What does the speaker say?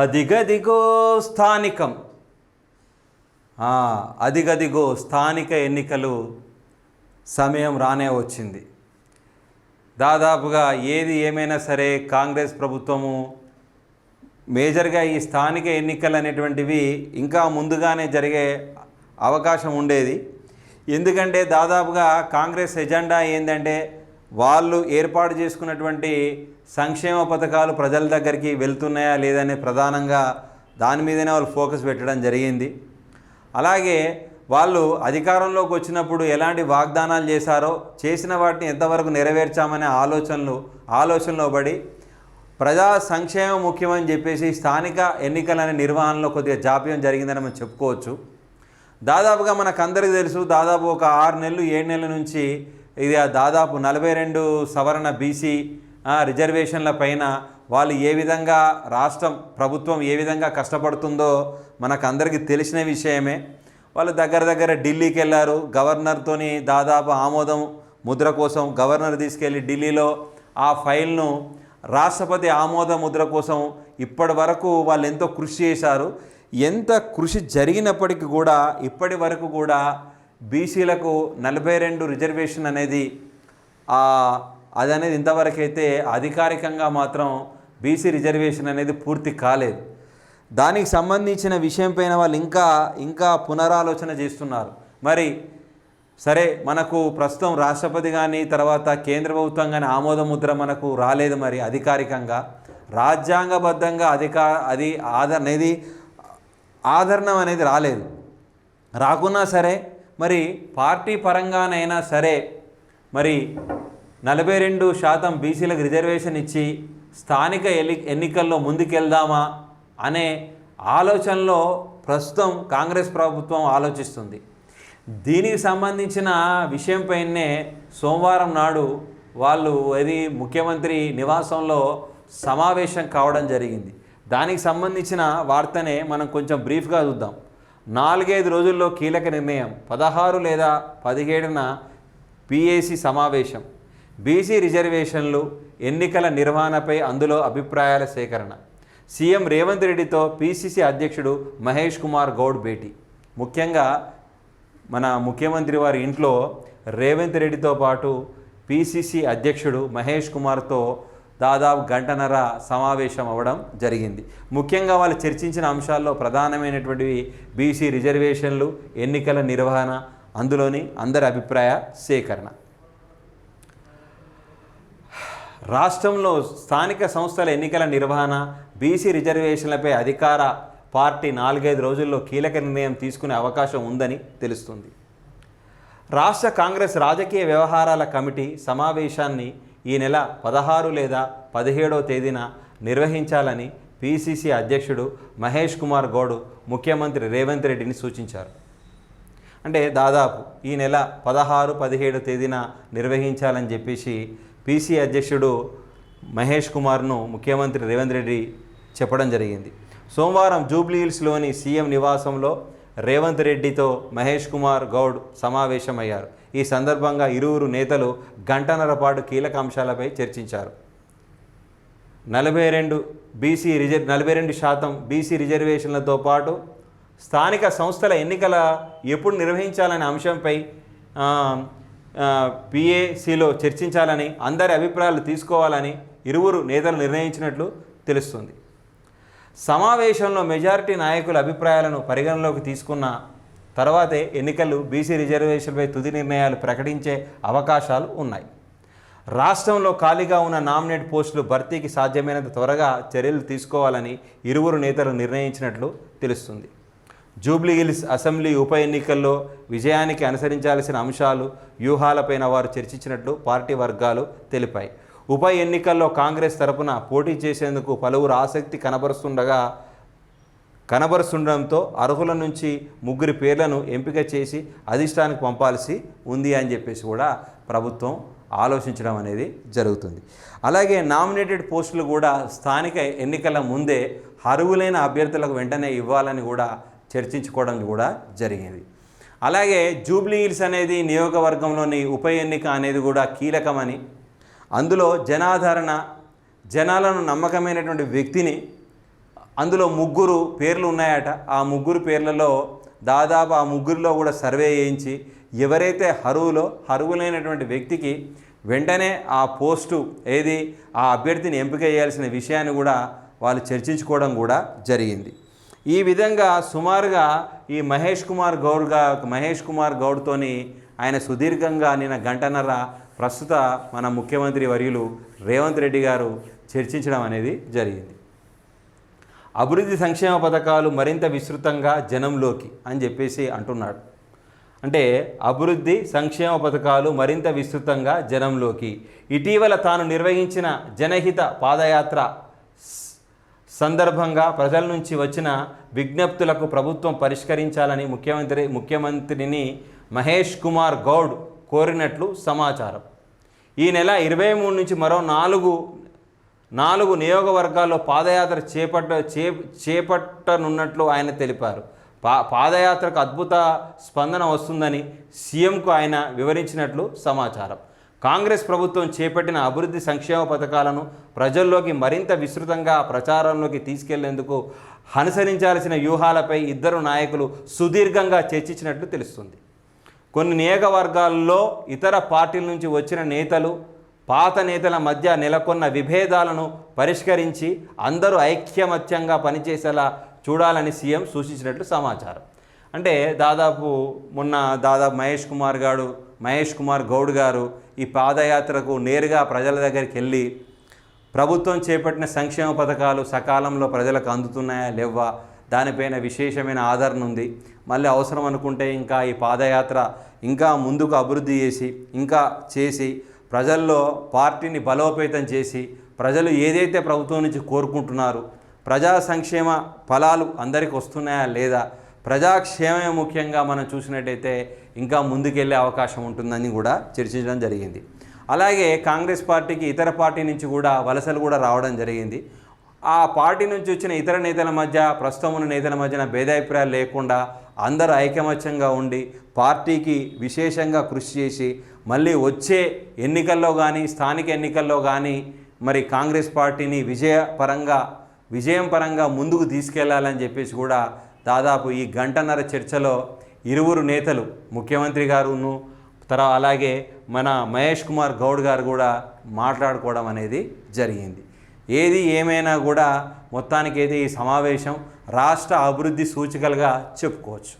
అదిగదిగో స్థానికం. అదిగదిగో స్థానిక ఎన్నికలు సమయం రానే వచ్చింది. దాదాపుగా ఏది ఏమైనా సరే కాంగ్రెస్ ప్రభుత్వము మేజర్గా ఈ స్థానిక ఎన్నికలు అనేటువంటివి ఇంకా ముందుగానే జరిగే అవకాశం ఉండేది. ఎందుకంటే దాదాపుగా కాంగ్రెస్ ఎజెండా ఏంటంటే వాళ్ళు ఏర్పాటు చేసుకున్నటువంటి సంక్షేమ పథకాలు ప్రజల దగ్గరికి వెళ్తున్నాయా లేదనే ప్రధానంగా దాని మీదనే వాళ్ళు ఫోకస్ పెట్టడం జరిగింది. అలాగే వాళ్ళు అధికారంలోకి వచ్చినప్పుడు ఎలాంటి వాగ్దానాలు చేశారో చేసిన వాటిని ఎంతవరకు నెరవేర్చామనే ఆలోచనలు ఆలోచనలో పడి ప్రజా సంక్షేమం ముఖ్యమని చెప్పేసి స్థానిక ఎన్నికలనే నిర్వహణలో కొద్దిగా జాప్యం జరిగిందని మనం చెప్పుకోవచ్చు. దాదాపుగా మనకందరికీ తెలుసు దాదాపు ఒక ఆరు నెలలు ఏడు నెలల నుంచి ఇది ఆ దాదాపు నలభై రెండు సవరణ బీసీ రిజర్వేషన్ల పైన వాళ్ళు ఏ విధంగా రాష్ట్రం ప్రభుత్వం ఏ విధంగా కష్టపడుతుందో మనకందరికీ తెలిసిన విషయమే. వాళ్ళు దగ్గర దగ్గర ఢిల్లీకి వెళ్ళారు గవర్నర్తోని దాదాపు ఆమోదం ముద్ర కోసం గవర్నర్ తీసుకెళ్ళి ఢిల్లీలో ఆ ఫైల్ను రాష్ట్రపతి ఆమోద ముద్ర కోసం ఇప్పటి వరకు వాళ్ళు ఎంతో కృషి చేశారు. ఎంత కృషి జరిగినప్పటికీ కూడా ఇప్పటి వరకు కూడా బీసీలకు నలభై రెండు రిజర్వేషన్ అనేది ఆ, అది అనేది ఇంతవరకు అయితే అధికారికంగా మాత్రం బీసీ రిజర్వేషన్ అనేది పూర్తి కాలేదు. దానికి సంబంధించిన విషయం పైన వాళ్ళు ఇంకా ఇంకా పునరాలోచన చేస్తున్నారు. మరి సరే మనకు ప్రస్తుతం రాష్ట్రపతి కానీ తర్వాత కేంద్ర ప్రభుత్వం కానీ ఆమోదముద్ర మనకు రాలేదు మరి అధికారికంగా. రాజ్యాంగబద్ధంగా అధికా అది ఆదరణ అనేది ఆదరణం అనేది రాలేదు. రాకున్నా సరే మరి పార్టీ పరంగానైనా సరే మరి నలభై రెండు శాతం బీసీలకు రిజర్వేషన్ ఇచ్చి స్థానిక ఎన్ని ఎన్నికల్లో ముందుకెళ్దామా అనే ఆలోచనలో ప్రస్తుతం కాంగ్రెస్ ప్రభుత్వం ఆలోచిస్తుంది. దీనికి సంబంధించిన విషయంపైనే సోమవారం నాడు వాళ్ళు అది ముఖ్యమంత్రి నివాసంలో సమావేశం కావడం జరిగింది. దానికి సంబంధించిన వార్తనే మనం కొంచెం బ్రీఫ్గా చూద్దాం. నాలుగైదు రోజుల్లో కీలక నిర్ణయం పదహారు లేదా పదిహేడున పిఏసి సమావేశం. బీసీ రిజర్వేషన్లు ఎన్నికల నిర్వహణపై అందులో అభిప్రాయాల సేకరణ. సీఎం రేవంత్ రెడ్డితో పీసీసీ అధ్యక్షుడు మహేష్ కుమార్ గౌడ్ భేటీ. ముఖ్యంగా మన ముఖ్యమంత్రి వారి ఇంట్లో రేవంత్ రెడ్డితో పాటు పీసీసీ అధ్యక్షుడు మహేష్ కుమార్తో దాదాపు గంటన్నర సమావేశం అవ్వడం జరిగింది. ముఖ్యంగా వాళ్ళు చర్చించిన అంశాల్లో ప్రధానమైనటువంటివి బీసీ రిజర్వేషన్లు ఎన్నికల నిర్వహణ అందులోని అందరి అభిప్రాయ సేకరణ. రాష్ట్రంలో స్థానిక సంస్థల ఎన్నికల నిర్వహణ బీసీ రిజర్వేషన్లపై అధికార పార్టీ నాలుగైదు రోజుల్లో కీలక నిర్ణయం తీసుకునే అవకాశం ఉందని తెలుస్తుంది. రాష్ట్ర కాంగ్రెస్ రాజకీయ వ్యవహారాల కమిటీ సమావేశాన్ని ఈ నెల పదహారు లేదా పదిహేడో తేదీన నిర్వహించాలని పిసిసి అధ్యక్షుడు మహేష్ కుమార్ గౌడ్ ముఖ్యమంత్రి రేవంత్ రెడ్డిని సూచించారు. అంటే దాదాపు ఈ నెల పదహారు పదిహేడు తేదీన నిర్వహించాలని చెప్పేసి పీసీ అధ్యక్షుడు మహేష్ కుమార్ను ముఖ్యమంత్రి రేవంత్ రెడ్డి చెప్పడం జరిగింది. సోమవారం జూబ్లీహిల్స్లోని సీఎం నివాసంలో రేవంత్ రెడ్డితో మహేష్ కుమార్ గౌడ్ సమావేశమయ్యారు. ఈ సందర్భంగా ఇరువురు నేతలు గంటన్నర పాటు కీలక అంశాలపై చర్చించారు. నలభై రెండు బీసీ రిజర్ నలభై రెండు శాతం బీసీ రిజర్వేషన్లతో పాటు స్థానిక సంస్థల ఎన్నికల ఎప్పుడు నిర్వహించాలనే అంశంపై పిఏసిలో చర్చించాలని అందరి అభిప్రాయాలు తీసుకోవాలని ఇరువురు నేతలు నిర్ణయించినట్లు తెలుస్తుంది. సమావేశంలో మెజారిటీ నాయకుల అభిప్రాయాలను పరిగణలోకి తీసుకున్న తర్వాతే ఎన్నికలు బీసీ రిజర్వేషన్పై తుది నిర్ణయాలు ప్రకటించే అవకాశాలు ఉన్నాయి. రాష్ట్రంలో ఖాళీగా ఉన్న నామినేట్ పోస్టులు భర్తీకి సాధ్యమైనంత త్వరగా చర్యలు తీసుకోవాలని ఇరువురు నేతలు నిర్ణయించినట్లు తెలుస్తుంది. జూబ్లీ హిల్స్ అసెంబ్లీ ఉప ఎన్నికల్లో విజయానికి అనుసరించాల్సిన అంశాలు వ్యూహాలపైన వారు చర్చించినట్లు పార్టీ వర్గాలు తెలిపాయి. ఉప ఎన్నికల్లో కాంగ్రెస్ తరపున పోటీ చేసేందుకు పలువురు ఆసక్తి కనబరుస్తుండగా కనబరుస్తుండడంతో అర్హుల నుంచి ముగ్గురి పేర్లను ఎంపిక చేసి అధిష్టానికి పంపాల్సి ఉంది అని చెప్పేసి కూడా ప్రభుత్వం ఆలోచించడం అనేది జరుగుతుంది. అలాగే నామినేటెడ్ పోస్టులు కూడా స్థానిక ఎన్నికల ముందే అర్హులైన అభ్యర్థులకు వెంటనే ఇవ్వాలని కూడా చర్చించుకోవడం కూడా జరిగింది. అలాగే జూబ్లీ హిల్స్ అనేది నియోగవర్గంలోని ఉప ఎన్నిక అనేది కూడా కీలకమని అందులో జనాదరణ జనాలను నమ్మకమైనటువంటి వ్యక్తిని అందులో ముగ్గురు పేర్లు ఉన్నాయట. ఆ ముగ్గురు పేర్లలో దాదాపు ఆ ముగ్గురిలో కూడా సర్వే చేయించి ఎవరైతే హరువులో హరువులైనటువంటి వ్యక్తికి వెంటనే ఆ పోస్టు ఏది ఆ అభ్యర్థిని ఎంపిక చేయాల్సిన విషయాన్ని కూడా వాళ్ళు చర్చించుకోవడం కూడా జరిగింది. ఈ విధంగా సుమారుగా ఈ మహేష్ కుమార్ గౌడ్ మహేష్ కుమార్ గౌడ్తోని ఆయన సుదీర్ఘంగా నిన్న గంటన్నర ప్రస్తుత మన ముఖ్యమంత్రి వర్యులు రేవంత్ రెడ్డి గారు చర్చించడం అనేది జరిగింది. అభివృద్ధి సంక్షేమ పథకాలు మరింత విస్తృతంగా జనంలోకి అని చెప్పేసి అంటున్నాడు. అంటే అభివృద్ధి సంక్షేమ పథకాలు మరింత విస్తృతంగా జనంలోకి. ఇటీవల తాను నిర్వహించిన జనహిత పాదయాత్ర సందర్భంగా ప్రజల నుంచి వచ్చిన విజ్ఞప్తులకు ప్రభుత్వం పరిష్కరించాలని ముఖ్యమంత్రి ముఖ్యమంత్రిని మహేష్ కుమార్ గౌడ్ కోరినట్లు సమాచారం. ఈ నెల ఇరవై మూడు నుంచి మరో నాలుగు నాలుగు నియోగవర్గాల్లో పాదయాత్ర చేపట్ట చే చేపట్టనున్నట్లు ఆయన తెలిపారు. పా పాదయాత్రకు అద్భుత స్పందన వస్తుందని సీఎంకు ఆయన వివరించినట్లు సమాచారం. కాంగ్రెస్ ప్రభుత్వం చేపట్టిన అభివృద్ధి సంక్షేమ పథకాలను ప్రజల్లోకి మరింత విస్తృతంగా ప్రచారంలోకి తీసుకెళ్ళేందుకు అనుసరించాల్సిన వ్యూహాలపై ఇద్దరు నాయకులు సుదీర్ఘంగా చర్చించినట్లు తెలుస్తుంది. కొన్ని నియోగవర్గాల్లో ఇతర పార్టీల నుంచి వచ్చిన నేతలు పాత నేతల మధ్య నెలకొన్న విభేదాలను పరిష్కరించి అందరూ ఐక్యమత్యంగా పనిచేసేలా చూడాలని సీఎం సూచించినట్లు సమాచారం. అంటే దాదాపు మొన్న దాదాపు మహేష్ కుమార్ గారు మహేష్ కుమార్ గౌడ్ గారు ఈ పాదయాత్రకు నేరుగా ప్రజల దగ్గరికి వెళ్ళి ప్రభుత్వం చేపట్టిన సంక్షేమ పథకాలు సకాలంలో ప్రజలకు అందుతున్నాయా లేవా? దానిపైన విశేషమైన ఆదరణ ఉంది. మళ్ళీ అవసరం అనుకుంటే ఇంకా ఈ పాదయాత్ర ఇంకా ముందుకు అభివృద్ధి చేసి ఇంకా చేసి ప్రజల్లో పార్టీని బలోపేతం చేసి ప్రజలు ఏదైతే ప్రభుత్వం నుంచి కోరుకుంటున్నారు ప్రజా సంక్షేమ ఫలాలు అందరికి వస్తున్నాయా లేదా? ప్రజాక్షేమే ముఖ్యంగా మనం చూసినట్టయితే ఇంకా ముందుకెళ్ళే అవకాశం ఉంటుందని కూడా చర్చించడం జరిగింది. అలాగే కాంగ్రెస్ పార్టీకి ఇతర పార్టీ నుంచి కూడా వలసలు కూడా రావడం జరిగింది. ఆ పార్టీ నుంచి వచ్చిన ఇతర నేతల మధ్య ప్రస్తుతం ఉన్న నేతల మధ్యన భేదాభిప్రాయాలు లేకుండా అందరూ ఐకమత్యంగా ఉండి పార్టీకి విశేషంగా కృషి చేసి మళ్ళీ వచ్చే ఎన్నికల్లో కానీ స్థానిక ఎన్నికల్లో కానీ మరి కాంగ్రెస్ పార్టీని విజయపరంగా విజయం పరంగా ముందుకు తీసుకెళ్ళాలని చెప్పేసి కూడా దాదాపు ఈ గంటన్నర చర్చలో ఇరువురు నేతలు ముఖ్యమంత్రి గారును తర్వాత అలాగే మన మహేష్ కుమార్ గౌడ్ గారు కూడా మాట్లాడుకోవడం అనేది జరిగింది. ఏది ఏమైనా కూడా మొత్తానికైతే ఈ సమావేశం రాష్ట్ర అభివృద్ధి సూచికలుగా చెప్పుకోవచ్చు.